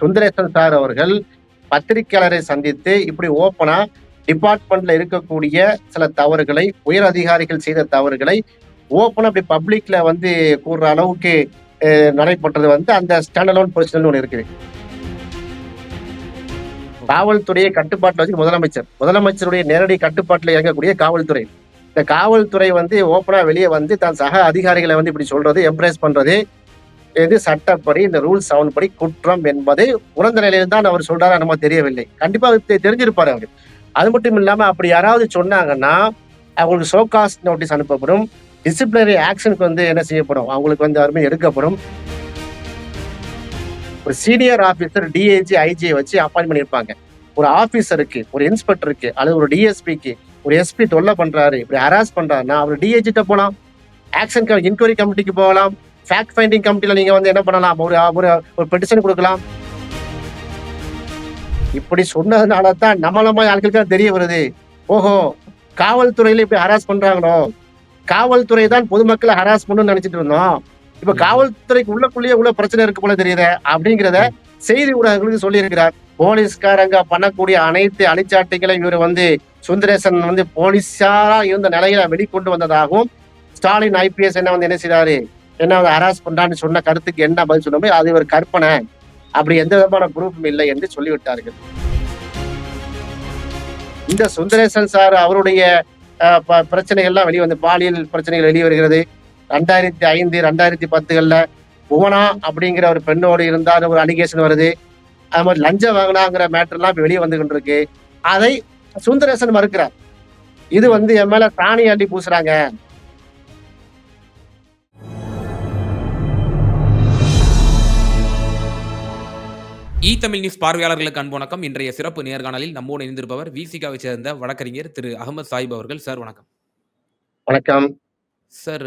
Sundaresan sir அவர்கள் பத்திரிகையாளரை சந்தித்து இப்படி ஓப்பனா டிபார்ட்மெண்ட்ல இருக்கக்கூடிய சில தவறுகளை உயர் அதிகாரிகள் செய்த தவறுகளை ஓப்பனா அப்படி பப்ளிக்ல வந்து கூறுற அளவுக்கு நடைபெற்றது வந்து அந்த ஸ்டாண்டலோன் பொசிஷன் ஒன்று இருக்குது. காவல்துறையை கட்டுப்பாட்டில் வச்சு முதலமைச்சர். முதலமைச்சருடைய நேரடி கட்டுப்பாட்டில் இயங்கக்கூடிய காவல்துறை. இந்த காவல்துறை வந்து ஓப்பனா வெளியே வந்து தன் சக அதிகாரிகளை வந்து இப்படி சொல்றது எம்ப்ரேஸ் பண்றது இது சட்டப்படி இந்த ரூல் செவன் படி குற்றம் என்பதை உணர்ந்த நிலையில் தான் அவர் சொல்றாரு நம்ம தெரியவில்லை. கண்டிப்பா அவர் தெரிஞ்சிருப்பாரு அவர். அது மட்டும் இல்லாம அப்படி யாராவது சொன்னாங்கன்னா அவங்களுக்கு சோகாஸ் நோட்டீஸ் அனுப்பப்படும். டிசிப்ளினரி ஆக்ஷனுக்கு வந்து என்ன செய்யப்படும்? அவங்களுக்கு வந்து அருமை எடுக்கப்படும். ஒரு சீனியர் ஆஃபீஸர் டிஐஜி ஐஜியை வச்சு அப்பாயின்ட் பண்ணியிருப்பாங்க. ஒரு ஆஃபீஸருக்கு ஒரு இன்ஸ்பெக்டருக்கு அல்லது ஒரு டிஎஸ்பிக்கு ஒரு எஸ்பி தொல்லை பண்றாரு இப்படி ஹராஸ் பண்றாருன்னா அவர் டிஏஜிட்ட போலாம். ஆக்ஷன் இன்கொயரி கமிட்டிக்கு போகலாம். ஃபேக்ட் ஃபைண்டிங் கமிட்டில நீங்க வந்து என்ன பண்ணலாம்? ஒரு ஒரு ஒரு பெட்டிஷன் கொடுக்கலாம். இப்படி சொன்னதுனால தான் நம்மள மாதிரி ஆட்களுக்கு தெரிய வருது. ஓஹோ காவல்துறையில இப்படி ஹராஸ் பண்றாங்களோ? காவல்துறை தான் பொதுமக்களை ஹராஸ் பண்ணணும்னு நினைச்சிட்டு இருந்தோம். இப்ப காவல்துறைக்கு உள்ளக்குள்ளேயே உள்ள பிரச்சனை இருக்கு போல தெரியுது? அப்படிங்கிறத செய்தி ஊடகங்களுக்கு சொல்லியிருக்கிறார். போலீஸ்காரங்க பண்ணக்கூடிய அனைத்து அழிச்சாட்டிகளையும் இவர் வந்து சுந்தரேசன் வந்து போலீஸாரா இருந்த நிலையில வெளிக்கொண்டு வந்ததாகவும் ஸ்டாலின் ஐபிஎஸ் என்ன வந்து என்ன செய்றாரு? என்ன வந்து ஹராஸ் பண்றான்னு சொன்ன கருத்துக்கு என்ன பதில் சொன்னோமே அது ஒரு கற்பனை. அப்படி எந்த விதமான ப்ரூஃபும் இல்லை என்று சொல்லிவிட்டார்கள். இந்த சுந்தரேசன் சார் அவருடைய பிரச்சனைகள் எல்லாம் பிரச்சனைகள்லாம் வெளியே வந்து பாலியல் பிரச்சனைகள் வெளியே வருகிறது. ரெண்டாயிரத்தி ஐந்து ரெண்டாயிரத்தி பத்துகள்ல புவனா அப்படிங்கிற ஒரு பெண்ணோடு இருந்தால் ஒரு அலிகேஷன் வருது. அது மாதிரி லஞ்சம் வாங்கினாங்கிற மேட்டர்லாம் இப்ப வெளியே வந்து இருக்கு அதை சுந்தரேசன் மறுக்கிறார். இது வந்து என் மேல தானி அள்ளி பூசுறாங்க. இ தமிழ் நியூஸ் பார்வையாளர்களுக்கு அன்பு வணக்கம். இன்றைய சிறப்பு நேர்காணலில் நம்மோடு இணைந்திருப்பவர் விசிகாவை சேர்ந்த வழக்கறிஞர் திரு அகமது சாயிப் அவர்கள். சார் வணக்கம். வணக்கம். சார்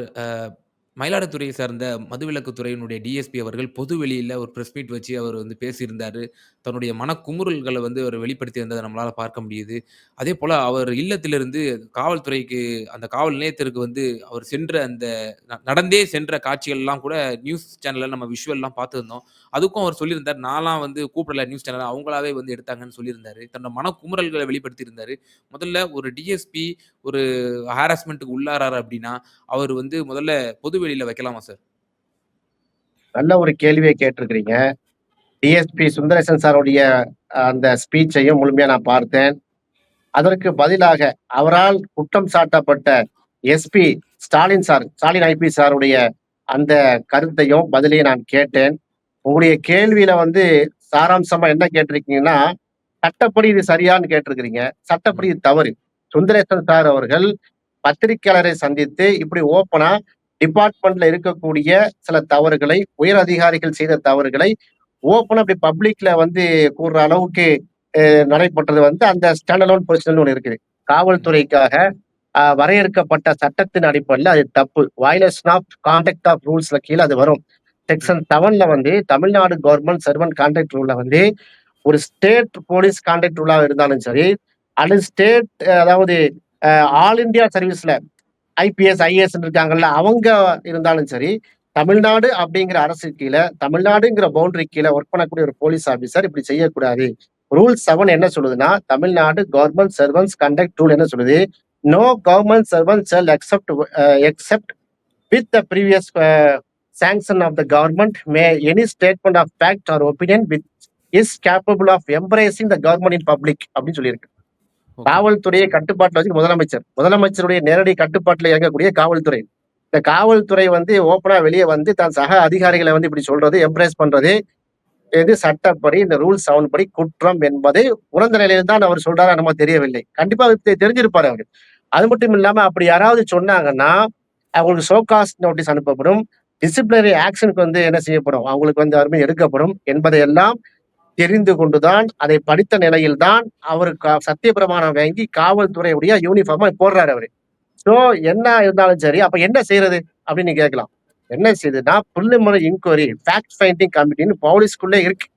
மயிலாடுதுறையை சார்ந்த மதுவிலக்கு துறையினுடைய டிஎஸ்பி அவர்கள் பொது வெளியில் ஒரு ப்ரெஸ் மீட் வச்சு அவர் வந்து பேசியிருந்தார். தன்னுடைய மனக்குமுறல்களை வந்து அவர் வெளிப்படுத்தி இருந்ததை நம்மளால் பார்க்க முடியுது. அதே போல் அவர் இல்லத்திலிருந்து காவல்துறைக்கு அந்த காவல் நிலையத்திற்கு வந்து அவர் சென்ற அந்த ந- நடந்தே சென்ற காட்சிகள்லாம் கூட நியூஸ் சேனலில் நம்ம விஷுவல்லாம் பார்த்துருந்தோம். அதுக்கும் அவர் சொல்லியிருந்தார் நான்லாம் வந்து கூப்பிடல நியூஸ் சேனல் அவங்களாவே வந்து எடுத்தாங்கன்னு சொல்லியிருந்தாரு. தன்னோட மனக்குமுறல்களை வெளிப்படுத்தியிருந்தார். முதல்ல ஒரு டிஎஸ்பி ஒரு ஹாராஸ்மெண்ட்டுக்கு உள்ளாரார் அப்படின்னா அவர் வந்து முதல்ல பொது பொதுவெளியில வைக்கலாமா சார் நல்ல ஒரு கேள்வியை கேட்டிருக்கிறீங்க. டிஎஸ்பி சுந்தரேசன் சாருடைய அந்த ஸ்பீச்சையும் முழுமையா நான் பார்த்தேன். அதற்கு பதிலாக அவரால் குற்றம் சாட்டப்பட்ட SP Stalin sir Stalin IP சாருடைய அந்த கருத்தையும் பதிலையும் நான் கேட்டேன். உங்களுடைய கேள்வியில வந்து சாராம்சமா என்ன கேட்டிருக்கீங்கன்னா சட்டப்படி இது சரியான்னு கேட்டிருக்கிறீங்க. சட்டப்படி இது தவறு. சுந்தரேசன் சார் அவர்கள் பத்திரிகையாளரை சந்தித்து இப்படி ஓப்பனா டிபார்ட்மெண்ட்ல இருக்கக்கூடிய சில தவறுகளை உயர் அதிகாரிகள் செய்த தவறுகளை ஓப்பனா அப்படி பப்ளிக்ல வந்து கூறுற அளவுக்கு நடைபெற்றது வந்து அந்த ஸ்டாண்டலோன் பொசிஷன் ஒன்று இருக்குது. காவல்துறைக்காக வரையறுக்கப்பட்ட சட்டத்தின் அடிப்படையில் அது தப்பு. வயலேஷன் ஆஃப் கான்டாக்ட் ஆஃப் ரூல்ஸ்ல கீழே அது வரும். செக்ஷன் செவன்ல வந்து தமிழ்நாடு கவர்மெண்ட் சர்வன் கான்ட்ராக்ட் ரூல்ல வந்து ஒரு ஸ்டேட் போலீஸ் கான்ட்ராக்ட் ரூலாக இருந்தாலும் சரி அல்லது ஸ்டேட் அதாவது ஆல் இந்தியா சர்வீஸ்ல ஐபிஎஸ் ஐஏஎஸ் இருக்காங்கல்ல அவங்க இருந்தாலும் சரி தமிழ்நாடு அப்படிங்கிற அரசு கீழே தமிழ்நாடுங்கிற பவுண்டரி கீழே ஒர்க் பண்ணக்கூடிய ஒரு போலீஸ் ஆபீசர் இப்படி செய்யக்கூடாது. ரூல் செவன் என்ன சொல்லுதுன்னா Tamil Nadu government servants conduct rule என்ன சொல்லுது? No government servants shall except except with the previous sanction of the government may any statement of fact or opinion with is capable of embarrassing the government in public அப்படின்னு சொல்லியிருக்கு. காவல்துறையை கட்டுப்பாட்டில் வச்சு முதலமைச்சர். முதலமைச்சருடைய நேரடி கட்டுப்பாட்டில் இயங்கக்கூடிய காவல்துறை. இந்த காவல்துறை வந்து ஓப்பனா வெளியே வந்து தன் சக அதிகாரிகளை வந்து இப்படி சொல்றது எம்ப்ரேஸ் பண்றது இது சட்டப்படி இந்த ரூல் செவன் படி குற்றம் என்பதை உணர்ந்த நிலையில் தான் அவர் சொல்றாரு நம்ம தெரியவில்லை. கண்டிப்பா அவர் அவர். அது மட்டும் இல்லாம அப்படி யாராவது சொன்னாங்கன்னா அவங்களுக்கு சோகாஸ் நோட்டீஸ் அனுப்பப்படும். டிசிப்ளினரி ஆக்ஷனுக்கு வந்து என்ன செய்யப்படும்? அவங்களுக்கு வந்து அருமை எடுக்கப்படும் என்பதையெல்லாம் தெரிந்து கொண்டுதான் அதை படித்த நிலையில்தான் அவர் சத்திய பிரமாணம் வாங்கி காவல்துறையுடைய யூனிஃபார்மா போடுறாரு அவரு. சோ என்ன இருந்தாலும் சரி அப்ப என்ன செய்யறது அப்படின்னு கேட்கலாம். என்ன செய்யுதுன்னா புள்ளிமலை இன்கொயரி ஃபேக்ட் ஃபைண்டிங் கமிட்டின்னு போலீஸ்க்குள்ளே இருக்கு.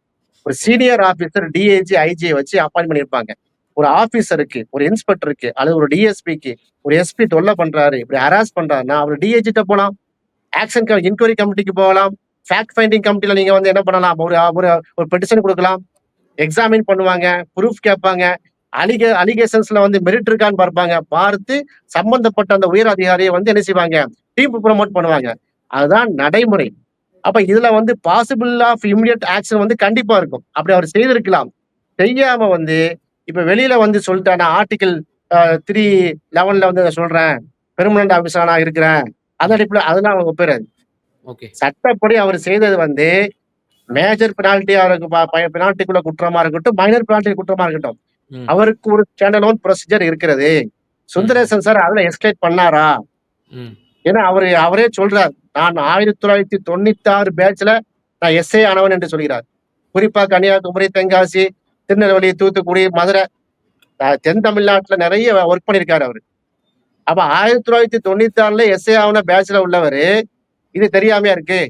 ஒரு சீனியர் ஆபீசர் டிஐஜி ஐஜி வச்சு அப்பாயின்ட் பண்ணியிருப்பாங்க. ஒரு ஆபீசருக்கு ஒரு இன்ஸ்பெக்டருக்கு அல்லது ஒரு டிஎஸ்பிக்கு ஒரு எஸ்பி தொல்லை பண்றாரு இப்படி ஹராஸ் பண்றாருன்னா அவர் டிஏஜிட்ட போலாம். ஆக்ஷன் இன்கொயரி கமிட்டிக்கு போகலாம். ஃபேக்ட் ஃபைண்டிங் கமிட்டியில் நீங்கள் வந்து என்ன பண்ணலாம்? ஒரு ஒரு ஒரு பெட்டிஷன் கொடுக்கலாம். எக்ஸாமின் பண்ணுவாங்க. ப்ரூஃப் கேட்பாங்க. அலிகே அலிகேஷன்ஸ்ல வந்து மெரிட் இருக்கான்னு பார்ப்பாங்க. பார்த்து சம்பந்தப்பட்ட அந்த உயர் அதிகாரியை வந்து என்ன செய்வாங்க? டீம் ப்ரொமோட் பண்ணுவாங்க. அதுதான் நடைமுறை. அப்ப இதுல வந்து பாசிபிள் ஆஃப் இம்மிடியட் ஆக்ஷன் வந்து கண்டிப்பா இருக்கும். அப்படி அவர் செய்திருக்கலாம். செய்யாம வந்து இப்ப வெளியில வந்து சொல்லிட்டான ஆர்டிகல் த்ரீ லெவன்ல வந்து நான் சொல்றேன். பெர்மனன்ட் ஆபீஸரா நான் இருக்கிறேன். அந்த அடிப்படையில் அதெல்லாம் அவங்க ஒப்புறாது சட்டப்படி அவர் செய்தது வந்து மேஜர் பெனால்ட்டி அவருக்கு பெனால்ட்டிக்குள்ள குற்றமா இருக்கட்டும் மைனர் பெனால்ட்டி குற்றமா இருக்கட்டும். அவருக்கு ஒரு ஸ்டாண்டலோன் ப்ரொசீஜர் இருக்கிறது. சுந்தரேசன் சார் அதுல எஸ்கலேட் பண்ணாரா? ஏன்னா அவரு அவரே சொல்றார் நான் ஆயிரத்தி தொள்ளாயிரத்தி தொண்ணூத்தி ஆறு பேட்ச்ல நான் எஸ்ஏ ஆனவன் என்று சொல்கிறார். குறிப்பா கன்னியாகுமரி தென்காசி திருநெல்வேலி தூத்துக்குடி மதுரை தென் தமிழ்நாட்டுல நிறைய ஒர்க் பண்ணியிருக்காரு அவரு. அப்ப ஆயிரத்தி தொள்ளாயிரத்தி தொண்ணூத்தி ஆறுல எஸ்ஏ ஆன பேட்ச்ல உள்ளவரு இது தெரியாமையா இருக்கு.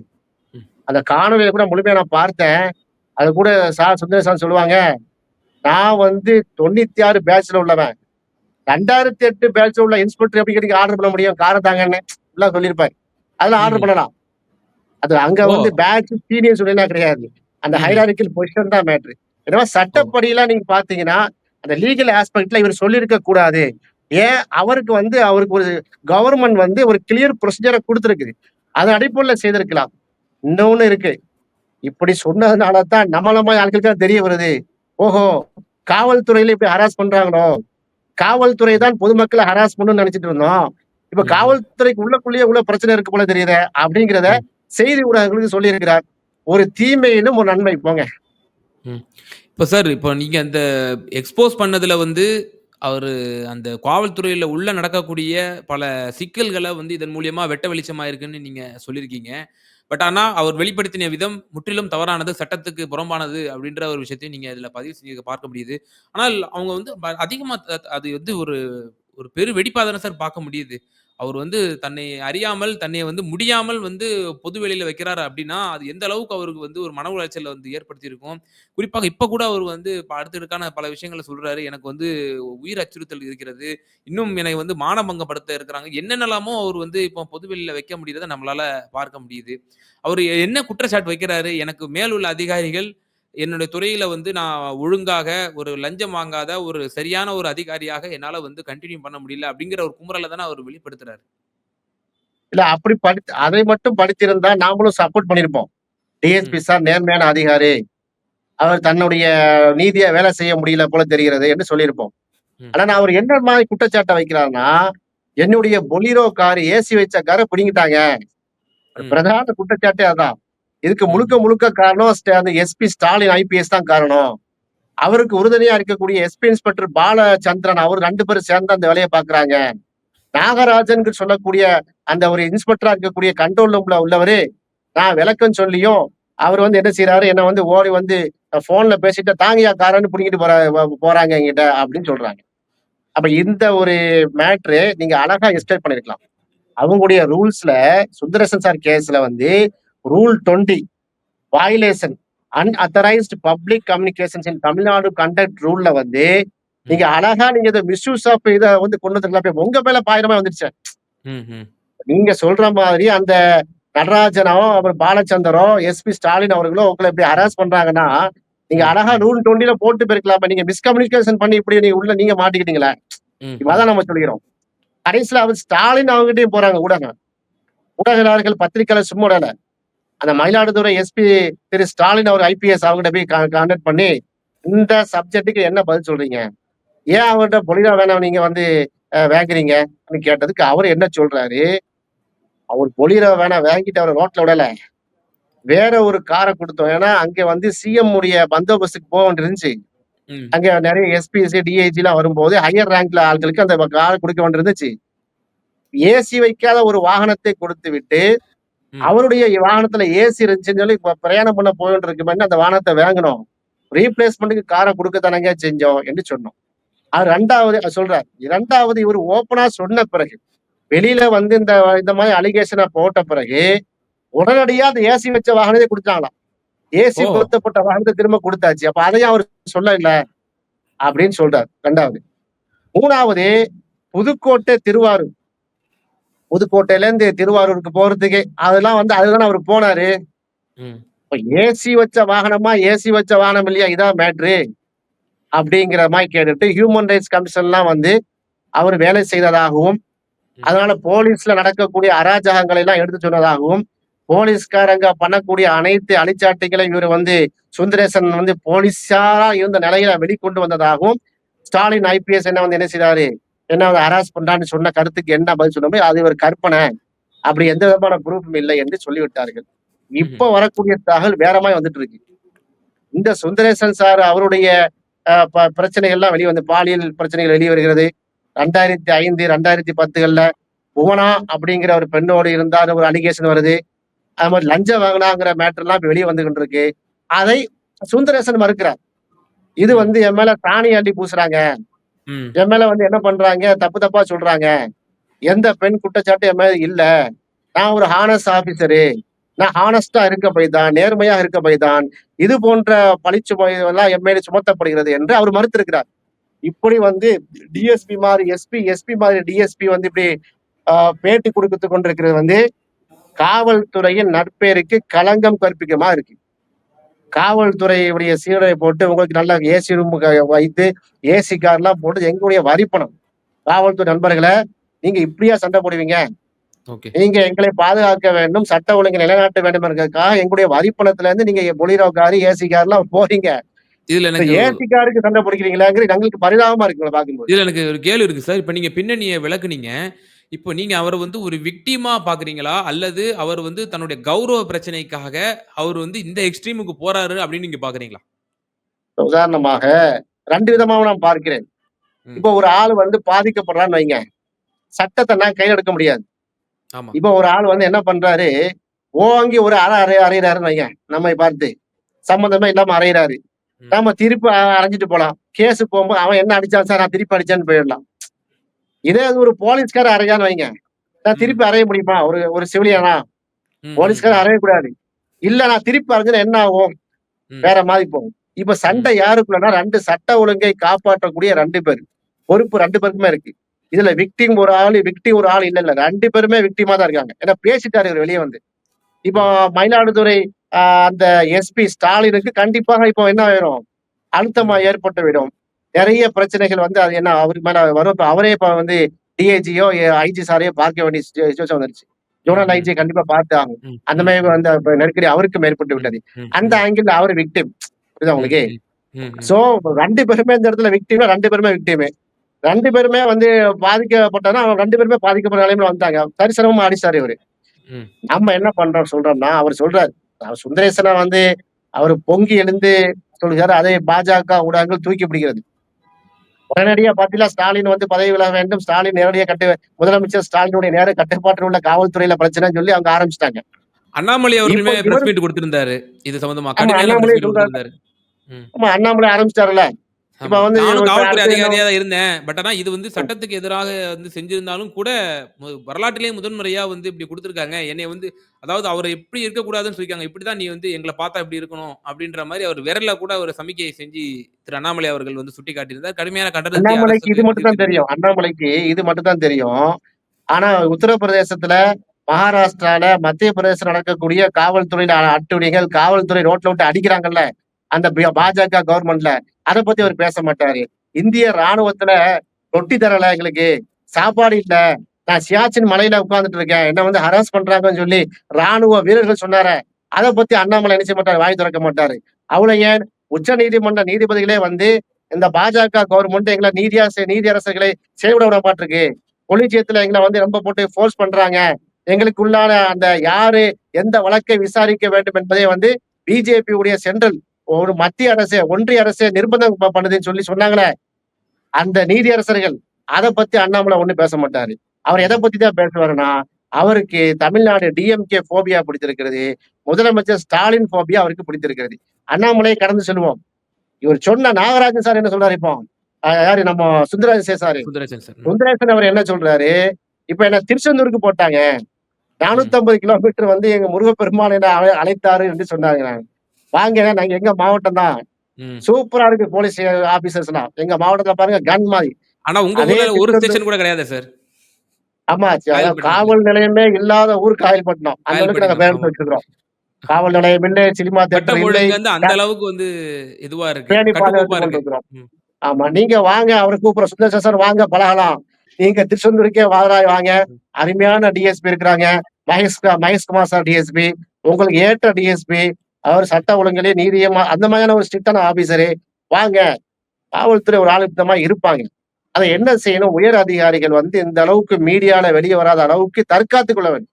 அந்த காணொலியில கூட முழுமையா நான் பார்த்தேன். அது கூட சார் சுந்தரேசன் சொல்லுவாங்க நான் வந்து தொண்ணூத்தி ஆறு பேட்ச்ல உள்ளவன். ரெண்டாயிரத்தி எட்டு பேட்ச்ல உள்ள இன்ஸ்பெக்டர் எப்படி கிடைக்க ஆர்டர் பண்ண முடியும்? காரை தாங்கன்னு எல்லாம் சொல்லியிருப்பாரு. அதெல்லாம் ஆர்டர். பண்ணலாம். அது அங்க. வந்து பேட்ச் சீனியர் சொல்லலாம் கிடையாது. அந்த. ஹைராரிக்கல் பொசிஷன் தான் மேட்ரு ஏன்னா சட்டப்படியெல்லாம் நீங்க பாத்தீங்கன்னா அந்த லீகல் ஆஸ்பெக்ட்ல இவர் சொல்லியிருக்க கூடாது. ஏன்? அவருக்கு வந்து அவருக்கு ஒரு கவர்மெண்ட் வந்து ஒரு கிளியர் ப்ரொசீஜரை கொடுத்துருக்குது. அதன் அடிப்படையில் செய்திருக்கலாம். இன்னொன்னு இருக்கு. இப்படி சொன்னதுனால தான் நம்மள மாதிரி ஆட்களுக்கு தான் தெரிய வருது. ஓஹோ காவல்துறையில இப்படி ஹராஸ் பண்றாங்களோ? காவல்துறை தான் பொதுமக்களை ஹராஸ் பண்ணணும்னு நினைச்சிட்டு இருந்தோம். இப்ப. காவல்துறைக்கு உள்ளக்குள்ளேயே உள்ள பிரச்சனை இருக்கு போல தெரியுது அப்படிங்கிறத. செய்தி ஊடகங்களுக்கு சொல்லி இருக்கிறார் ஒரு தீமையிலும் ஒரு நன்மை. போங்க. இப்போ சார் இப்போ நீங்க அந்த எக்ஸ்போஸ் பண்ணதுல வந்து அவரு அந்த காவல்துறையில உள்ள நடக்கக்கூடிய பல சிக்கல்கள வந்து இதன் மூலியமா வெட்ட வெளிச்சமா இருக்குன்னு நீங்க சொல்லியிருக்கீங்க. பட் ஆனா அவர் வெளிப்படுத்தின விதம் முற்றிலும் தவறானது, சட்டத்துக்கு புறம்பானது அப்படின்ற ஒரு விஷயத்தையும் நீங்க இதுல பதிவு செஞ்சு பார்க்க முடியுது. ஆனால் அவங்க வந்து ப அதிகமா த அது வந்து ஒரு ஒரு பெரு வெடிப்பா தானே சார் பார்க்க முடியுது. அவர் வந்து தன்னை அறியாமல், தன்னை வந்து முடியாமல் வந்து பொது வெளியில வைக்கிறாரு அப்படின்னா, அது எந்த அளவுக்கு அவருக்கு வந்து ஒரு மன உளைச்சல வந்து ஏற்படுத்தியிருக்கும். குறிப்பாக இப்ப கூட அவர் வந்து இப்ப அடுத்தடுக்கான பல விஷயங்கள சொல்றாரு. எனக்கு வந்து உயிர் அச்சுறுத்தல் இருக்கிறது. இன்னும் என்னை வந்து மானபங்கப்படுத்த இருக்கிறாங்க. என்னென்னலாமோ அவர் வந்து இப்போ பொதுவெளியில வைக்க முடியறத நம்மளால பார்க்க முடியுது. அவர் என்ன குற்றச்சாட்டு வைக்கிறாரு? எனக்கு மேல் உள்ள அதிகாரிகள் என்னுடைய துறையில வந்து நான் ஒழுங்காக ஒரு லஞ்சம் வாங்காத ஒரு சரியான ஒரு அதிகாரியாக என்னால வந்து கன்டின்யூ பண்ண முடியல அப்படிங்கிற ஒரு குமுறல தானே அவர் வெளிப்படுத்துறாரு. இல்ல அப்படி படித்து அதை மட்டும் படித்திருந்தா நாமளும் சப்போர்ட் பண்ணிருப்போம். டிஎஸ்பி. சார் நேர்மையான அதிகாரி. அவர் தன்னுடைய நீதியா வேலை செய்ய முடியல போல தெரிகிறது என்று சொல்லியிருப்போம். ஆனா அவர் என்ன மாதிரி குற்றச்சாட்டை வைக்கிறார்னா, என்னுடைய பொலிரோ கார் ஏசி வச்ச கார பிடுங்கிட்டாங்க. பிரதான குற்றச்சாட்டே அதான். இதுக்கு. முழுக்க முழுக்க காரணம் ஸ்ட அந்த எஸ்பி ஸ்டாலின் ஐபிஎஸ் தான் காரணம். அவருக்கு உறுதுணையா இருக்கக்கூடிய எஸ்பி இன்ஸ்பெக்டர் பாலச்சந்திரன் அவர் 2 பேரும் சேர்ந்து அந்த வேலைய பார்க்குறாங்க. நாகராஜன் சொல்லக்கூடிய அந்த ஒரு இன்ஸ்பெக்டரா இருக்கக்கூடிய கண்ட்ரோல் ரூம்ல உள்ளவரு, நான் விளக்கம் சொல்லியும், அவர் வந்து என்ன செய்றாரு, என்ன வந்து ஓடி வந்து ஃபோன்ல பேசிட்டு தாங்கய்யா காரன்னு புடுங்கிட்டு போறா போறாங்க என்கிட்ட அப்படின்னு சொல்றாங்க. அப்ப இந்த ஒரு மேட்ரு நீங்க அழகா எஸ்கேப் பண்ணிருக்கலாம். அவங்களுடைய ரூல்ஸ்ல சுந்தரேசன் சார் கேஸ்ல வந்து rule 20 violation unauthorised public communications in Tamil Nadu conduct ரூல்ல வந்து நீங்க. அழகா நீங்க இத மிஸ்யூஸ் ஆஃப் இத வந்து கொண்டு வந்துருக்கலாம். உங்க மேல பாயிரமா வந்துருச்சு. நீங்க சொல்ற மாதிரி அந்த நடராஜனோ, அப்புறம் பாலச்சந்தரோ, எஸ்பி ஸ்டாலின் அவர்களோ உங்கள இப்படி ஹராஸ் பண்றாங்கன்னா, நீங்க. அழகா ரூல் 20ல போட்டு போயிருக்கலாமே. நீங்க மிஸ்கம்யூனிகேஷன் பண்ணி இப்படி நீங்க உள்ள நீங்க மாட்டிக்கிட்டீங்களே. அதான் நம்ம சொல்லிக்கிறோம். கடைசியில அவர் ஸ்டாலின் அவங்ககிட்டயும் போறாங்க ஊடகம். ஊடகவியலாளர்கள் பத்திரிக்கையாளர் சும்மா. அந்த மயிலாடுதுறை எஸ்பி திரு ஸ்டாலின் அவர் ஐபிஎஸ் அவங்ககிட்ட போய் கான்டாக்ட் பண்ணி, இந்த சப்ஜெக்ட்க்கு என்ன பதில் சொல்றீங்க? ஏன் அவர்ட்ட பொலிரா வேணாம் நீங்க வந்து வாங்குறீங்க? அப்படின்னு கேட்டதுக்கு அவரு என்ன சொல்றாரு, அவர் பொலிரோ வேணாம் வாங்கிட்டு அவர ரோட்ல விடல. வேற ஒரு கார குடுத்தோம். ஏன்னா, அங்க வந்து சிஎம் உடைய பந்தோபஸ்துக்கு போ வேண்டியிருந்துச்சு. அங்க நெறைய எஸ்பிஸ், டிஐஜிலாம் வரும்போது ஹையர் ரேங்க்ல ஆட்களுக்கு அந்த கார் குடுக்க வேண்டியிருந்துச்சு. ஏசி வைக்காத ஒரு வாகனத்தை கொடுத்துவிட்டு, ம். அவருடைய வாகனத்துல ஏசி இருந்துச்சுன்னு சொல்லி இப்ப பிரயாணம் பண்ண போயிட்டு இருக்குமேன்னு அந்த வாகனத்த வாங்குனோம். ரீப்ளேஸ்மென்ட்க்கு கார குடுக்க தானங்க செஞ்சோம் என்று சொன்னோம். அது 2வது சொல்றார். 2வது இவரு ஓப்பனா சொன்ன பிறகு, வெளியில வந்து இந்த இந்த மாரி அலிகேஷன போட்ட பிறகு, உடனடியா அந்த ஏசி வச்ச வாகனத்தை குடுத்தாங்களாம். ஏசி! பொருத்தப்பட்ட வாகனத்த திரும்ப குடுத்தாச்சு. அப்ப அதையும் அவரு சொல்லல. அப்படின்னு சொல்றார் 2வது. 3வது புதுக்கோட்டை, திருவாரூர். புதுக்கோட்டையிலேருந்து திருவாரூருக்கு போறதுக்கு அதெல்லாம் வந்து அதுதானே அவரு போனாரு. ஏசி வச்ச வாகனமா, ஏசி வச்ச வாகனம் இல்லையா? இதான் மேட்ரு. அப்படிங்கிற மாரி கேட்டுட்டு ஹியூமன் ரைட்ஸ் கமிஷன்லாம் வந்து அவர் வேலை செய்ததாகவும். அதனால போலீஸ்ல நடக்கக்கூடிய அராஜகங்களை எல்லாம் எடுத்து சொன்னதாகவும், போலீஸ்காரங்க பண்ணக்கூடிய அனைத்து அழிச்சாட்டிகளையும் இவரு வந்து சுந்தரேசன் வந்து போலீஸாரா இருந்த நிலையில வெளிக்கொண்டு வந்ததாகவும், ஸ்டாலின் ஐபிஎஸ் என்ன வந்து என்ன செய்றாரு? என்ன ஹராஸ் பண்றான்னு சொன்ன கருத்துக்கு என்ன பதில் சொன்னோமோ, அது ஒரு கற்பனை. அப்படி எந்த விதமான ப்ரூஃபும் இல்லை என்று சொல்லிவிட்டார்கள். இப்ப. வரக்கூடிய தகவல் வேற மாரி வந்துட்டு இருக்கு. இந்த சுந்தரேசன் சார் அவருடைய அ ப பிரச்சனைகள்லாம் வெளிய வந்து பாலியல் பிரச்சனைகள் வெளிய வருகிறது. 2005, 2010கள்ல புவனா அப்படிங்கிற ஒரு பெண்ணோடு இருந்தார் ஒரு அலிகேஷன் வருது. அது மாரி லஞ்சம் வாங்குனாங்கிற மேட்டர்லாம் இப்ப வெளிய வந்து கொண்டிருக்கு. அதை சுந்தரேசன் மறுக்கிறார். இது. வந்து என் மேல சாணி அள்ளி பூசுறாங்க. என் மேல வந்து என்ன பண்றாங்க? தப்பு தப்பா சொல்றாங்க. எந்த பெண் குற்றச்சாட்டும் என் மேல இல்ல. நான் ஒரு ஹானஸ்ட் ஆபீசரு நான் ஹானஸ்டா இருக்க பைதான் தான், நேர்மையா இருக்க பைதான் இது போன்ற பழிச்சுமை எல்லாம் என் மேல சுமத்தப்படுகிறது என்று அவர் மறுத்திருக்கிறார். இப்படி வந்து டிஎஸ்பி மாதிரி எஸ்பி, எஸ்பி மாதிரி டிஎஸ்பி வந்து இப்படி பேட்டி கொடுத்து கொண்டிருக்கிறது வந்து, காவல்துறையின் நற்பெயருக்கு களங்கம் கற்பிக்கமா இருக்கு. காவல்துறையுடைய சீருடை போட்டு உங்களுக்கு நல்ல ஏசி ரூம் வைத்து, ஏசி கார்லாம் போட்டு எங்களுடைய வரி பணம். காவல்துறை நண்பர்களே, நீங்க இப்படியா சண்டை போடுவீங்க? ஓகே. நீங்க எங்களை பாதுகாக்க வேண்டும், சட்ட ஒழுங்கை நிலைநாட்ட வேண்டும் என்கிறதுக்காக எங்களுடைய வரி பணத்துல இருந்து நீங்க பொலீரோ காரு, ஏசி கார்லாம் போறீங்க. இதுல இப்ப எனக்கு ஏசி காருக்கு சண்டை பிடிக்கிறீங்களாங்கிறது எங்களுக்கு பரிதாபமா இருக்கு உங்கள பார்க்கும்போது. இதுல எனக்கு ஒரு கேள்வி இருக்கு சார். இப்ப நீங்க பின்னணிய விளக்குனீங்க. இப்போ நீங்க அவர வந்து ஒரு விக்டிமா பார்க்குறீங்களா? அல்லது அவர் வந்து தன்னுடைய கௌரவ பிரச்சனைக்காக அவர் வந்து இந்த எக்ஸ்ட்ரீமுக்கு போறாரு அப்படின்னு நீங்க பார்க்குறீங்களா? உதாரணமாக 2 விதமாவும் நான் பார்க்கிறேன். ம். இப்போ ஒரு ஆள் வந்து பாதிக்கப்படுறான்னு வைங்க. சட்டத்த நான் கையில எடுக்க முடியாது. ஆமா. இப்போ ஒரு ஆள் வந்து என்ன பண்றாரு, ஓங்கி ஒரு அறை அறை அறையிறாருன்னு வைங்க, நம்மை பார்த்து. சம்மந்தமே இல்லாம அறையிறாரு. ம். நாம திருப்பி அ அறைஞ்சுட்டு போலாம். கேஸ் போகும்போது அவன் என்ன அடிச்சான் சார், நான் திருப்பி அடிச்சேன்னு போயிடலாம். இதே அது ஒரு போலீஸ்காரன் அறையான்னு வைங்க. நான். திருப்பி அறைய முடியுமா? ஒரு ஒரு சிவிலியனா? ம். அறையக்கூடாது. இல்ல நான் திருப்பி அறைஞ்சா என்ன ஆகும்? வேற மாரி போகும். இப்ப. சண்டை யாருக்குள்ளனா 2 சட்ட ஒழுங்கை காப்பாற்றக்கூடிய 2 பேர். பொறுப்பு 2 பேருக்குமே இருக்கு. இதுல விக்டிம் ஒரு ஆளு, விக்டிம் ஒரு ஆள் இல்ல இல்ல. 2 பேருமே விக்டிமா தான் இருக்காங்க. ஏன்னா பேசிட்டாரு இவரு வெளிய வந்து. இப்போ. மயிலாடுதுறை அந்த எஸ்பி ஸ்டாலினுக்கு கண்டிப்பாக இப்போ என்ன ஆயிரும்? அழுத்தமா ம். ஏற்பட்டுவிடும். நெறைய பிரச்சனைகள் வந்து அது என்ன அவரு மேல வரும். இப்ப அவரே இப்ப வந்து டிஐஜியோ, ஐஜி சாரையோ பார்க்க வேண்டிய சிச்சு சிச்சுவேஷன் வந்துருச்சு. Zonal IG. கண்டிப்பா பார்த்து ஆகணும். ம், அந்த ம், மாரி ம். அந்த இப்ப நெருக்கடி அவருக்கும் ஏற்பட்டு ம், விட்டது. அந்த ம். ஆங்கிள்ல அவரு விக்டிம். புரியுதா உங்களுக்கு? சோ 2 பேருமே இந்த இடத்துல விக்டிம்னா 2 பேருமே விக்டிமு. 2 பேருமே வந்து பாதிக்கப்பட்டனா, 2 பேருமே பாதிக்கப்பட்ட நிலைமையில வந்துட்டாங்க. சரிசமமா அடிச்சாரு இவரு. ம். நம்ம என்ன பண்றோம் சொல்றோம்னா, அவர் சொல்றாரு. அவர் சுந்தரேசன வந்து அவரு பொங்கி எழுந்து சொல்கிறாரு. அதை பாஜக ஊடகங்கள் தூக்கி பிடிக்கிறது. உடனடியா பார்த்தீங்களா, ஸ்டாலின் வந்து பதவி விலக வேண்டும். ஸ்டாலின் நேரடியா கட்டு முதலமைச்சர் ஸ்டாலினுடைய நேர கட்டுப்பாட்டில் உள்ள காவல்துறையில பிரச்சனைன்னு சொல்லி அவங்க ஆரம்பிச்சுட்டாங்க. அண்ணாமலை அவர்களுமே பிரஸ் மீட் குடுத்திருந்தாரு. இது சம்பந்தமா அண்ணாமலை மீட் இப்ப ஆமா. வந்து நானும் காவல்துறை அடுத்து என்ன அதிகாரியா தான் இருந்தேன். பட் ஆனா இது வந்து ம். சட்டத்துக்கு எதிராக வந்து செஞ்சிருந்தாலும் கூட மு வரலாற்றிலேயே முதன்முறையா வந்து இப்படி குடுத்திருக்காங்க. என்னைய வந்து அதாவது அவர எப்படி இருக்கக்கூடாதுன்னு சொல்லியிருக்காங்க. இப்படிதான் நீ வந்து எங்கள பார்த்தா இப்படி இருக்கணும் அப்படின்ற மாரி அவர் விரல்ல கூட ஒரு சமிக்கை செஞ்சு திரு அண்ணாமலை அவர்கள் வந்து சுட்டிக்காட்டியிருந்தார். கடுமையான கண்டனத்தை அண்ணாமலைக்கு அரசு இது மட்டும் தான் தெரிவித்திருந்தது. தெரியும். அண்ணாமலைக்கு இது மட்டும் தான் தெரியும். ஆனா உத்தரப்பிரதேசத்துல, மகாராஷ்டிரால, மத்திய பிரதேசம் நடக்கக்கூடிய காவல்துறையில அ காவல்துறை ரோட்ல விட்டு அடிக்கிறாங்கல்ல. அந்த பாஜக கவர்மெண்ட்ல. அதை பத்தி அவர் பேச மாட்டாரு. இந்திய ராணுவத்துல ரொட்டி தரல எங்களுக்கு. சாப்பாடு இல்ல. நான் சியாச்சின் மலையில உட்கார்ந்துட்டு இருக்கேன். என்ன வந்து ஹராஸ் பண்றாங்கன்னு சொல்லி ராணுவ வீரர்கள் சொன்னார அதை பத்தி அண்ணாமலை நினைச்ச மாட்டாரு? வாய் திறக்க மாட்டாரு. அவ்வளவு ஏன் உச்சநீதிமன்ற நீதிபதிகளே வந்து இந்த பாஜக கவர்மெண்ட் எங்களை நீதியாச நீதியரசர்களை செயல்பட விட மாட்டிருக்கு. கொலிஜியத்துல எங்களை வந்து ரொம்ப போட்டு ஃபோர்ஸ் பண்றாங்க. எங்களுக்குள்ளான அந்த யாரு எந்த வழக்கை விசாரிக்க வேண்டும் என்பதை வந்து பிஜேபி உடைய சென்ட்ரல் ஒரு மத்திய அரசு, ஒன்றிய அரசு நிர்பந்தம் பண்ணுதுன்னு சொல்லி சொன்னாங்களே. அந்த நீதியரசர்கள். அத பத்தி அண்ணாமலை ஒண்ணும் பேச மாட்டாரு. அவர் எத பத்தி தான் பேசுவாருன்னா, அவருக்கு தமிழ்நாடு டிஎம்கே ஃபோபியா பிடித்திருக்கிறது. முதலமைச்சர் ஸ்டாலின் ஃபோபியா அவருக்கு பிடித்திருக்கிறது. அண்ணாமலையை கடந்து செல்வோம். இவர் சொன்ன நாகராஜன் சார் என்ன சொல்றாரு இப்போ? யாரு நம்ம சுந்தரேசன் சாரு. சுந்தரேசன் சார். ம். சுந்தரேசன் அவர் என்ன சொல்றாரு? இப்ப என்ன திருச்செந்தூருக்கு போட்டாங்க. ம். 450 கிலோமீட்டர் வந்து எங்க முருகப்பெருமான் என்ன அழ அழைத்தாரு என்று சொன்னாங்க. வாங்க நாங்க எங்க மாவட்டம் தான். சூப்பரா இருக்கு போலீஸ் ஆபீசர்ஸ்லாம். எங்க மாவட்டத்துல பாருங்க கன் மாரி. ஆனா உங்க ஒரு ஸ்டேஷன் கூட கிடையாதே சார். ஆமா. காவல் நிலையமே இல்லாத ஊர் காயல்பட்டினம். அந்த அளவுக்கு நாங்க காயல்பட்டினம். பேர் எடுத்து ஆமா. வச்சிருக்கிறோம். காவல் நிலையம் இல்லை, சினிமா வந்து அந்த அளவுக்கு வந்து இதுவா இருக்கு. ஆமா. நீங்க வாங்க அவர கூப்பிடுறோம். சுந்தர் சார் வாங்க பழகலாம். நீங்க திருச்செந்தூருக்கே வாராய் வாங்க. அருமையான டிஎஸ்பி இருக்கிறாங்க. Mahesh Maheshkumar sir DSP. உங்களுக்கு ஏற்ற டிஎஸ்பி. அவர் சட்ட ஒழுங்கிலே நீதியமா அந்த மாதிரியான ஒரு ஸ்ட்ரிக்டான ஆபீசரு. வாங்க. காவல்துறை ஒரு ஆள் இந்த மாரி இருப்பாங்க. அத. என்ன செய்யணும்? உயர் அதிகாரிகள் வந்து இந்த அளவுக்கு மீடியால வெளிய வராத அளவுக்கு தற்காத்துக் கொள்ள வேண்டும்.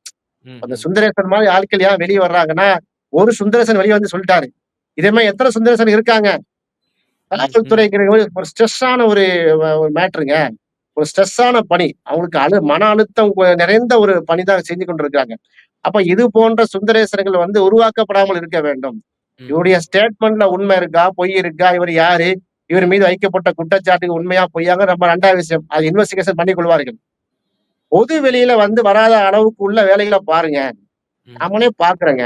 அந்த. சுந்தரேசன் மாரி ஆட்கள் ஏன் வெளிய வர்றாங்கன்னா, ஒரு சுந்தரேசன் வெளிய வந்து சொல்லிட்டாரு. இதே மாரி எத்தன சுந்தரேசன் இருக்காங்க? காவல்துறைங்கிறது ஒரு ஸ்ட்ரெஸ்ஸான ஒரு ஒரு மேட்டருங்க. ஒரு ஸ்ட்ரெஸ்ஸான பணி. அவங்களுக்கு அழு மன அழுத்தம் நிறைந்த ஒரு பணி தான் செஞ்சு கொண்டிருக்காங்க. அப்ப இது போன்ற சுந்தரேசர்கள் வந்து உருவாக்கப்படாமல் இருக்க வேண்டும். இவருடைய ஸ்டேட்மெண்ட்ல உண்மை இருக்கா? பொய் இருக்கா? இவர் யாரு? இவர் மீது வைக்கப்பட்ட குற்றச்சாட்டுகள் உண்மையா? பொய்யாங்க நம்ம 2வது விஷயம். அது இன்வெஸ்டிகேஷன் பண்ணிக் கொள்வார்கள். பொது வெளியில வந்து வராத அளவுக்கு உள்ள வேலைகள பாருங்க. நாமளே பார்க்கிறோங்க.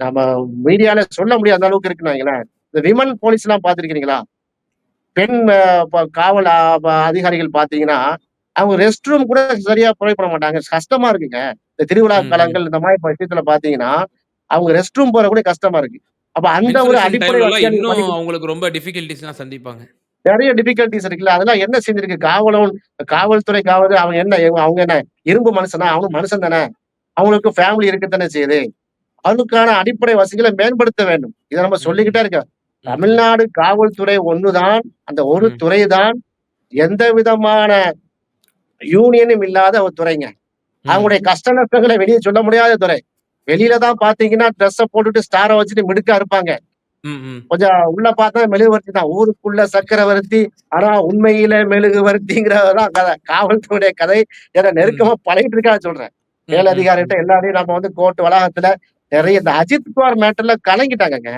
நம்ம மீடியால சொல்ல முடியாத அளவுக்கு இருக்குன்னு வைங்களேன். இந்த விமன் போலீஸ்லாம் பார்த்திருக்கிறீங்களா? பெண் காவல் அதிகாரிகள் பார்த்தீங்கன்னா, அவங்க ரெஸ்ட் ரூம் கூட சரியா ப்ரொவைட் பண்ண மாட்டாங்க. கஷ்டமா இருக்குங்க. இந்த திருவிழா. காலங்கள் இந்த மாரி விஷயத்துல பார்த்தீங்கன்னா, அவங்க ரெஸ்ட் ரூம் போற கூட கஷ்டமா இருக்கு. அப்ப அந்த ஒரு அடிப்படை அவங்களுக்கு ரொம்ப டிஃபிகல்டீஸ்லாம் சந்திப்பாங்க. நெறைய டிஃபிகல்டீஸ் இருக்குல்ல. அதெல்லாம் என்ன செஞ்சிருக்கு? காவலன் காவல்துறை காவல் அவங்க என்ன அவங்க என்ன இரும்பு மனுஷனா? அவனும் மனுஷன் தானே. அவங்களுக்கும் ஃபேமிலி இருக்கத்தானே செய்யுது. அதுக்கான அடிப்படை வசதிகள மேம்படுத்த வேண்டும். இத நம்ம. சொல்லிக்கிட்டே இருக்கோம். தமிழ்நாடு காவல்துறை ஒண்ணுதான். அந்த ஒரு ம். துறை தான் எந்த விதமான யூனியனும் இல்லாத ஒரு துறைங்க. ம். அவங்களுடைய கஷ்ட நஷ்டங்கள வெளிய சொல்ல முடியாத துறை. வெளியில தான் பார்த்தீங்கன்னா, ட்ரெஸ்ஸ போட்டுட்டு ஸ்டார வச்சுட்டு மிடுக்கா இருப்பாங்க. ம். ம். கொஞ்சம் உள்ள பார்த்தா மெழுகுவர்த்தி தான். ஊருக்குள்ள சக்கரவர்த்தி. ஆனா உண்மையில மெழுகுவர்த்திங்கிறதுதான் கதை. காவல்துறையுடைய கதை. ம். நெருக்கமா பழகிட்டு இருக்கா சொல்றேன். ம். ம். மேலதிகாரிகிட்ட ம். எல்லாரையும் நம்ம வந்து கோர்ட் வளாகத்துல நெறைய இந்த அஜித் குமார் மேட்டர்ல கலங்கிட்டாங்கங்க.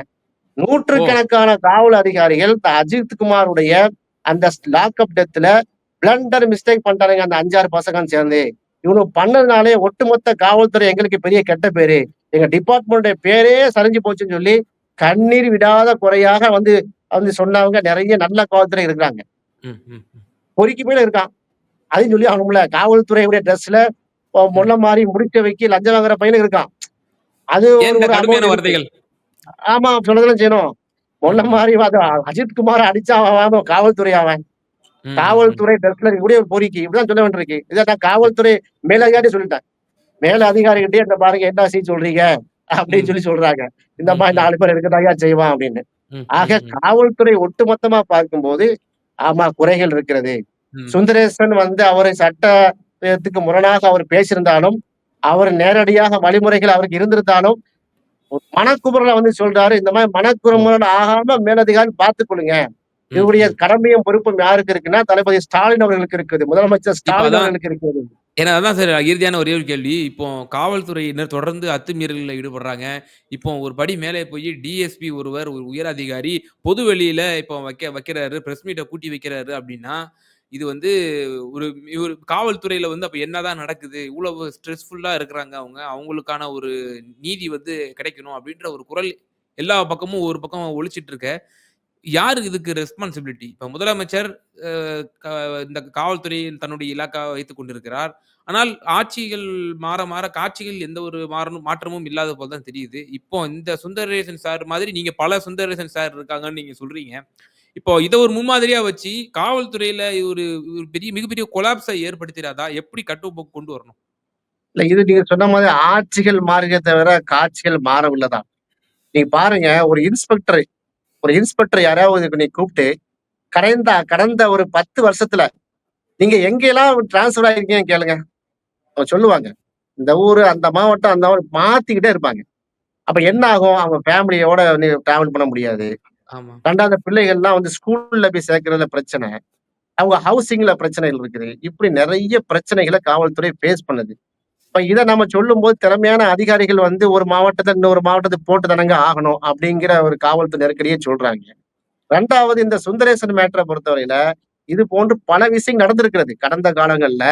ஓ! நூற்றுக்கணக்கான காவல் அதிகாரிகள் இந்த அஜித் குமாருடைய அந்த லாக்அப் டெத்ல பிளண்டர் மிஸ்டேக் பண்ணிட்டானுங்க அந்த 5, 6 பசங்களும் சேர்ந்து. இவனுங்க பண்ணதுனாலே ஒட்டுமொத்த காவல்துறை எங்களுக்கு பெரிய கெட்ட பேரு. எங்க டிபார்ட்மெண்ட்டுடைய பேரே சரிஞ்சு போச்சுன்னு சொல்லி, கண்ணீர் விடாத குறையாக வந்து வந்து சொன்னவங்க நெறைய நல்ல காவல்துறை இருக்கிறாங்க. பொறுக்கி போயில இருக்கான். அதையும் சொல்லி ஆகணும்ல. காவல்துறையுடைய ட்ரெஸ்ல அ ம். மொள்ள மாரி முடிச்ச வைக்க லஞ்சம் வாங்குற பையனும் இருக்கான். அது ஆமா சொல்லதானே செய்யணும். மொள்ள ம். ம். மாரி அது அஜித் குமார அடிச்சா அவன் காவல்துறை அவன். காவல்துறை ட்ரெஸ்ல இருக்கக்கூடிய ஒரு பொறுக்கி. இப்படிதான் சொல்ல வேண்டியிருக்கு. இத நான் காவல்துறை மேலதிகாரிட்ட சொல்லிட்டேன். மேல அதிகாரிகிட்டயே இந்த பாருங்க என்ன செய்ய சொல்றீங்க? அப்படின்னு. சொல்லி சொல்றாங்க. இந்த ம். மாரி ம். 4 பேர் இருக்கதாய்யா செய்வான் அப்படின்னு. ஆக. காவல்துறை ஒட்டுமொத்தமா பார்க்கும்போது, ஆமா குறைகள் இருக்கிறது. சுந்தரேசன் வந்து அவரை சட்டத்துக்கு முரணாக அவர் பேசியிருந்தாலும், அவர் நேரடியாக வழிமுறைகள் அவருக்கு இருந்திருந்தாலும், மனக்குமுறல வந்து சொல்றாரு. இந்த ஓ! மனக்குமுறல் ஆகாம மேலதிகாரி பார்த்துக் கொள்ளுங்க. ம். இவருடைய. கடமையும் பொறுப்பும் யாருக்கு இருக்குன்னா, தளபதி ஸ்டாலின் அவர்களுக்கு இருக்குது. முதலமைச்சர் ஸ்டாலின் அவர்களுக்கு இருக்கிறது. ஏன்னா அதான் சார் இறுதியான ஒரே ஒரு கேள்வி. இப்போ காவல்துறையினர் தொடர்ந்து அத்துமீறல்கள்ல ஈடுபடுறாங்க. இப்போ ஒரு படி மேலே போய் டிஎஸ்பி ஒருவர் ஒரு உயர் அதிகாரி பொது வெளியில இப்போ வைக்க வைக்கிறாரு. பிரஸ் மீட்ட கூட்டி வைக்கிறாரு அப்டின்னா, இது வந்து ஒரு ஒரு காவல்துறையில வந்து அப்ப என்னதான் நடக்குது? இவ்வளவு ஸ்ட்ரெஸ்ஃபுல்லா இருக்கிறாங்க அவங்க. அவங்களுக்கான ஒரு நீதி வந்து கிடைக்கணும் அப்படின்ற ஒரு குரல் எல்லா பக்கமும் ஒரு பக்கம் ஒழிச்சிட்டு இருக்க. யாரு இதுக்கு ரெஸ்பான்சிபிலிட்டி? இப்ப முதலமைச்சர் க இந்த காவல்துறை தன்னுடைய இலாக்கா வைத்துக் கொண்டிருக்கிறார். ஆனால் ஆட்சிகள் மாற, மாற காட்சிகள் எந்த ஒரு மாறணும் மாற்றமும் இல்லாத போல தான் தெரியுது. இப்போ இந்த சுந்தரேசன் சார் மாதிரி நீங்க பல சுந்தரேசன் சார் இருக்காங்கன்னு நீங்க சொல்றீங்க. இப்போ இதை ஒரு முன்மாதிரியா வச்சு காவல்துறையில ஒரு ஒரு பெரிய மிகப்பெரிய கொலாப்ஸை ஏற்படுத்திடாதா எப்படி கட்டுப்போக்கு கொண்டு வரணும்? இல்ல இது நீங்க சொன்ன மாதிரி ஆட்சிகள் மாறிய தவிர, காட்சிகள் மாறவில்ல தான். நீங்க பாருங்க ஒரு இன்ஸ்பெக்டர் ஒரு இன்ஸ்பெக்டர் யாராவது நீ கூப்பிட்டு கடந்த கடந்த ஒரு 10 வருஷத்துல நீங்க எங்கெல்லாம் ட்ரான்ஸ்ஃபர் ஆயிருக்கீங்கன்னு கேளுங்க. அவங்க சொல்லுவாங்க. இந்த ஊரு, அந்த மாவட்டம், அந்த மாவட்டம் மாத்திக்கிட்டே இருப்பாங்க. அப்ப என்ன ஆகும்? அவங்க ஃபேமிலியோட டிராவல் பண்ண முடியாது. ஆமா. 2வது பிள்ளைகள்லாம் வந்து ஸ்கூல்ல போய் சேர்க்கறதுல பிரச்சனை. அவங்க ஹவுசிங்ல பிரச்சனைகள் இருக்குது. இப்படி நெறைய பிரச்சனைகள காவல்துறை ஃபேஸ் பண்ணுது. இப்ப இத நம்ம சொல்லும்போது திறமையான அதிகாரிகள் வந்து ஒரு மாவட்டத்த இன்னொரு மாவட்டத்துக்கு போட்டு தானங்க ஆகணும். அப்படிங்கிற ஒரு காவல்துறை நெருக்கடிய சொல்றாங்க. 2வது இந்த சுந்தரேசன் மேட்டர பொறுத்தவரையில, இது போன்று பல விஷயம் நடந்திருக்கிறது. கடந்த காலங்கள்ல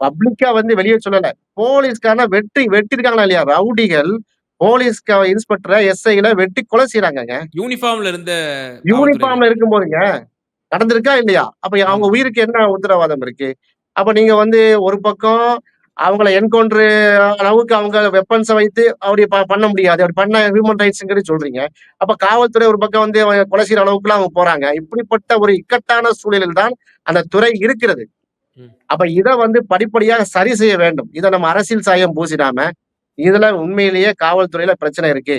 பப்ளிக்கா வந்து வெளிய சொல்லல. போலீஸ்காரன வெட்டி வெட்டியிருக்காங்களா இல்லையா? ரவுடிகள் போலீஸ்க இன்ஸ்பெக்டர, எஸ்ஐகள வெட்டி கொலை செய்றாங்கங்க. யூனிஃபார்ம்ல இருந்த. யூனிஃபார்ம்ல இருக்கும்போதுங்க. நடந்திருக்கா இல்லையா? அப்ப அவங்க. உயிருக்கு என்ன உத்தரவாதம் இருக்கு? அப்ப நீங்க வந்து ஒரு பக்கம் அவங்கள என்கவுண்டர் அளவுக்கு அவங்க வெப்பன்ஸ வைத்து அப்படி பண்ண முடியாது. அப்படி பண்ணா ஹியூமன் ரைட்ஸ்ங்கிறது சொல்றீங்க. அப்ப காவல்துறை ஒரு பக்கம் வந்து கொலை செய்ற அளவுக்குலாம் அவங்க போறாங்க. இப்படிப்பட்ட ஒரு இக்கட்டான சூழலில் தான் அந்த துறை இருக்கிறது. அப்ப இத வந்து படிப்படியாக சரி செய்ய வேண்டும். இத நம்ம அரசியல் சாயம் பூசிடாம, இதுல உண்மையிலேயே காவல்துறையில பிரச்சனை இருக்கு.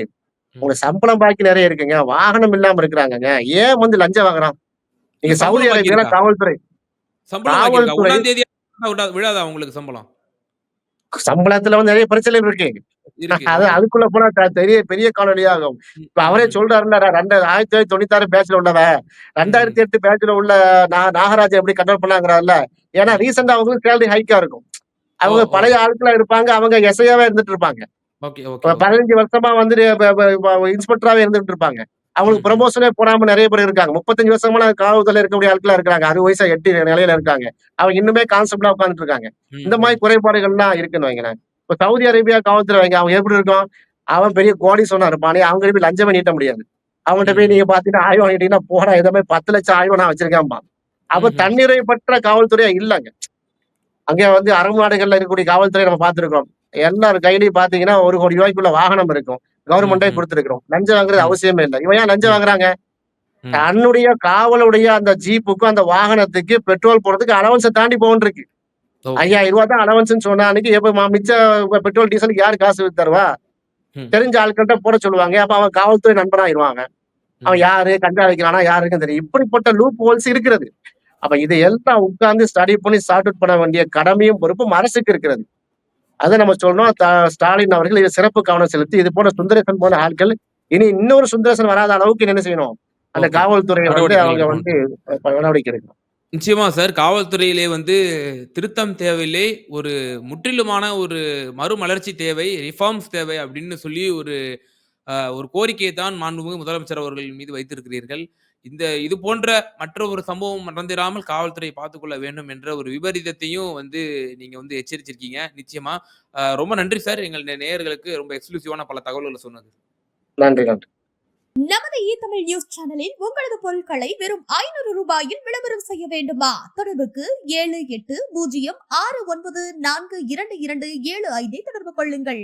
உங்களுக்கு சம்பளம் பாக்கி நெறைய இருக்குங்க. வாகனம் இல்லாம இருக்கிறாங்கங்க. ஏன் வந்து லஞ்சம் வாங்குறான்? நீங்க சவுதி அரேபியால? காவல்துறை சம்பளம் பாக்கி இருக்கா? காவல்துறை 1ஆம் தேதி விழா விழாதா உங்களுக்கு சம்பளம்? சம்பளத்துல வந்து நெறைய பிரச்சனைகள் இருக்கு. அது. அதுக்குள்ள போனா பெரிய பெரிய காணொளியாகும். ம். இப்ப அவரே ம். சொல்றாருல்ல, நான் ரெண்டு 1996 பேட்ச்ல உள்ளவன். ம். 2008 பேட்ச்ல உள்ள நாகராஜ எப்படி கண்ட்ரோல் பண்ணாங்கிறார்ல. ஏன்னா ம். ரீசென்ட்டா அவங்களுக்கு சேலரி ஹைக்கா இருக்கும். அவங்க! பழைய ஆட்களா இருப்பாங்க. அவங்க எஸ்ஐயாவே இருந்துட்டு இருப்பாங்க. 15 வருஷமா வந்து இன்ஸ்பெக்டராவே இருந்துட்டு இருப்பாங்க. அவங்களுக்கு. புரமோஷனே போடாம நெறைய பேர் இருக்காங்க. 35 வருஷமா காவல்துறையில இருக்கக்கூடிய ஆட்களா இருக்காங்க. 60 வயசா எட்டி நிலையில இருக்காங்க. அவங்க இன்னுமே கான்ஸ்டபிளா உட்கார்ந்துட்டு இருக்காங்க. இந்த ம். மாரி ம். குறைபாடுகள்லாம் இருக்குன்னு வைங்களேன். இப்ப சவுதி அரேபியா காவல்துறை வைங்க. அவங்க எப்படி இருக்கும்? அவன் பெரிய கோடீஸ்வரனா இருப்பான். நீ அவங்ககிட்ட போய் லஞ்சமே நீட்ட முடியாது. அவங்கள்ட்ட போய். நீங்க பார்த்தீங்கன்னா, ஆய்வு வாங்கிட்டீங்கன்னா, போடா மாரி 10 லட்சம் ஆய்வு நான் வச்சிருக்கேன்பான். அப்ப ம்ஹ்ம். தன்னிறைவற்ற காவல்துறையா இல்லங்க. அங்க வந்து அரபு நாடுகள்ல இருக்கக்கூடிய காவல்துறைய நம்ம பார்த்திருக்கோம். எல்லார் கையிலயும் பார்த்தீங்கன்னா, ரூ. 1,00,00,000க்குள்ள வாகனம் இருக்கும். கவர்மெண்ட்டே ம்ஹ்ம். குடுத்திருக்கிறோம். லஞ்சம் வாங்குறது. அவசியமே இல்ல. இவன் ஏன் லஞ்சம். வாங்குறாங்க? தன்னுடைய காவலுடைய அந்த ஜீப்புக்கும், அந்த வாகனத்துக்கு பெட்ரோல் போடுறதுக்கு அலவன்ஸ தாண்டி போகுன்ருக்கு. ரூ. ஓகே. 5000 தான் அலவன்ஸ்ன்னு சொன்னா, அன்னைக்கு எப்ப மிச்ச பெட்ரோல், டீசலுக்கு யாரு காசு தருவா? தெரிஞ்ச ஆட்கள்ட்ட போட சொல்லுவாங்க. அப்ப அவன் காவல்துறை நண்பனா ஆயிருவான் அவன். யாரு? கஞ்சா விக்கிறானா? யாருக்குன்னு தெரியும். இப்படிப்பட்ட லூப் ஹோல்ஸ் இருக்கிறது. அப்ப இதை எல்லாம் உட்கார்ந்து ஸ்டடி பண்ணி சார்ட் அவுட் பண்ண வேண்டிய கடமையும், பொறுப்பும் அரசுக்கு இருக்கிறது. அத நம்ம சொல்லணும். ஸ்டாலின் அவர்கள் இதில் சிறப்பு கவனம் செலுத்தி, இது போன்ற சுந்தரேசன் போன்ற ஆட்கள் இனி இன்னொரு சுந்தரேசன் வராத அளவுக்கு என்ன செய்யணும்? அந்த ஓகே. காவல்துறைய வந்து அவங்க. வந்து நடவடிக்கை எடுக்கணும். நிச்சயமா சார். காவல்துறையிலே வந்து திருத்தம் தேவையில்லை. ஒரு முற்றிலுமான ஒரு மறுமலர்ச்சி தேவை. ரிஃபார்ம்ஸ் தேவை அப்படின்னு சொல்லி ஒரு ஒரு கோரிக்கையை தான் மாண்புமிகு முதலமைச்சர் அவர்கள் மீது வைத்திருக்கிறீர்கள். இந்த இது போன்ற மற்ற ஒரு சம்பவம் நடந்திராமல் காவல்துறை பார்த்துக்கொள்ள வேண்டும் என்ற ஒரு விபரீதத்தையும் வந்து நீங்க வந்து எச்சரிச்சிருக்கீங்க. நிச்சயமா. ரொம்ப நன்றி சார். எங்கள் நேயர்களுக்கு ரொம்ப எக்ஸ்க்ளூசிவான பல தகவல்கள சொன்னது. நன்றி, நன்றி. நமது இ தமிழ் நியூஸ் சேனலில் உங்களது பொருட்களை வெறும் ஐநூறு ரூபாயில் விளம்பரம் செய்ய வேண்டுமா? தொடர்புக்கு ஏழு எட்டு பூஜ்ஜியம் ஆறு ஒன்பது நான்கு இரண்டு இரண்டு ஏழு ஐந்தை தொடர்பு கொள்ளுங்கள்.